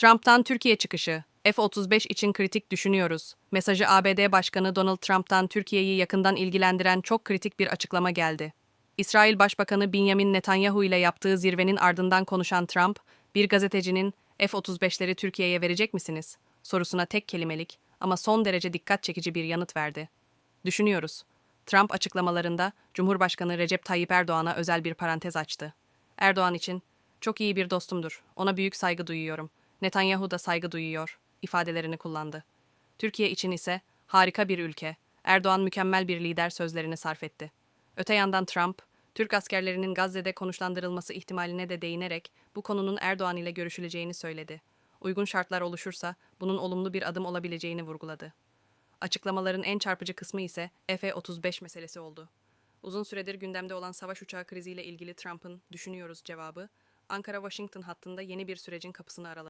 Trump'tan Türkiye çıkışı. F-35 için kritik düşünüyoruz. Mesajı ABD Başkanı Donald Trump'tan Türkiye'yi yakından ilgilendiren çok kritik bir açıklama geldi. İsrail Başbakanı Benjamin Netanyahu ile yaptığı zirvenin ardından konuşan Trump, bir gazetecinin F-35'leri Türkiye'ye verecek misiniz? sorusuna tek kelimelik ama son derece dikkat çekici bir yanıt verdi. Düşünüyoruz. Trump açıklamalarında Cumhurbaşkanı Recep Tayyip Erdoğan'a özel bir parantez açtı. Erdoğan için çok iyi bir dostumdur. Ona büyük saygı duyuyorum. Netanyahu da saygı duyuyor ifadelerini kullandı. Türkiye için ise harika bir ülke. Erdoğan mükemmel bir lider sözlerini sarf etti. Öte yandan Trump, Türk askerlerinin Gazze'de konuşlandırılması ihtimaline de değinerek bu konunun Erdoğan ile görüşüleceğini söyledi. Uygun şartlar oluşursa bunun olumlu bir adım olabileceğini vurguladı. Açıklamaların en çarpıcı kısmı ise F-35 meselesi oldu. Uzun süredir gündemde olan savaş uçağı kriziyle ilgili Trump'ın düşünüyoruz cevabı, Ankara-Washington hattında yeni bir sürecin kapısını araladı.